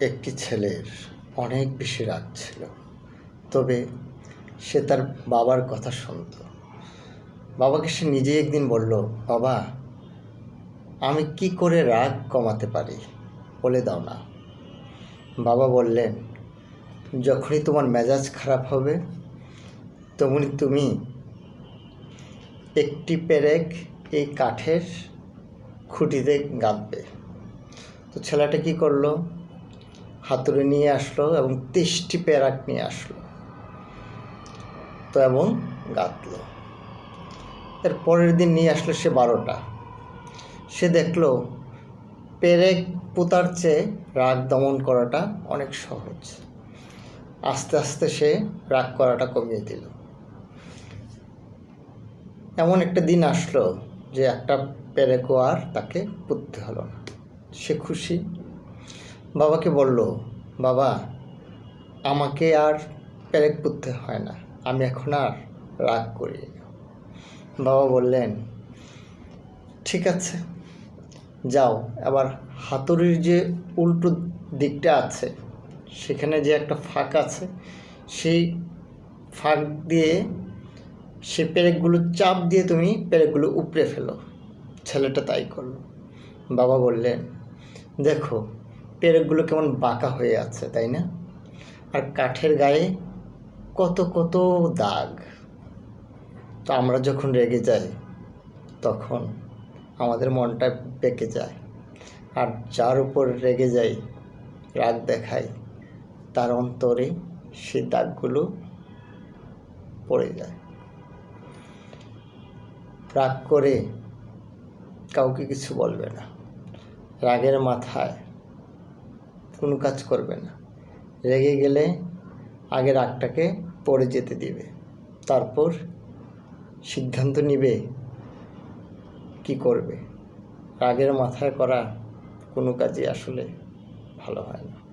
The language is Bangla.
একটি ছেলের অনেক বেশি রাগ ছিল। তবে সে তার বাবার কথা শুনতো। বাবাকে সে নিজেই একদিন বলল, বাবা, আমি কি করে রাগ কমাতে পারি? বলে দাও না। বাবা বললেন, যখনই তোমার মেজাজ খারাপ হবে, তখনই তুমি একটি পেরেক এই কাঠের খুঁটিতে গাঁথবে তো ছেলেটা কি করল? হাতুড়ি নিয়ে আসলো এবং তেষ্টি প্যারাক নিয়ে আসলো। তো এবং গাঁথলো এর পরের দিন নিয়ে আসলো সে বারোটা। সে দেখল পেরেক পোতার চেয়ে রাগ দমন করাটা অনেক সহজ। আস্তে আস্তে সে রাগ করাটা কমিয়ে দিল। এমন একটা দিন আসলো যে একটা পেরেকও আর তাকে পুততে হলো না। সে খুশি বাবাকে বলল, বাবা, আমাকে আর পেরেক পুততে হয় না, আমি এখন আর রাগ করি বাবা বললেন, ঠিক আছে, যাও। আবার হাতুড়ির যে উল্টো দিকটা আছে, সেখানে যে একটা ফাঁক আছে, সেই ফাঁক দিয়ে সে পেরেকগুলো চাপ দিয়ে তুমি পেরেকগুলো উপড়ে ফেলো। ছেলেটা তাই করল। বাবা বললেন, দেখো পেরেকগুলো কেমন বাঁকা হয়ে আছে, তাই না? আর কাঠের গায়ে কত কত দাগ। তো আমরা যখন রেগে যাই, তখন আমাদের মনটা পেকে যায়। আর যার উপর রেগে যাই, রাগ দেখাই তার অন্তরে সেই দাগগুলো পড়ে যায়। রাগ করে কাউকে কিছু বলবে না। রাগের মাথায় কোনো কাজ করবে না। রেগে গেলে আগে রাগটাকে পড়ে যেতে দিবে। তারপর সিদ্ধান্ত নিবে কি করবে। রাগের মাথায় করা কোনো কাজই আসলে ভালো হয় না।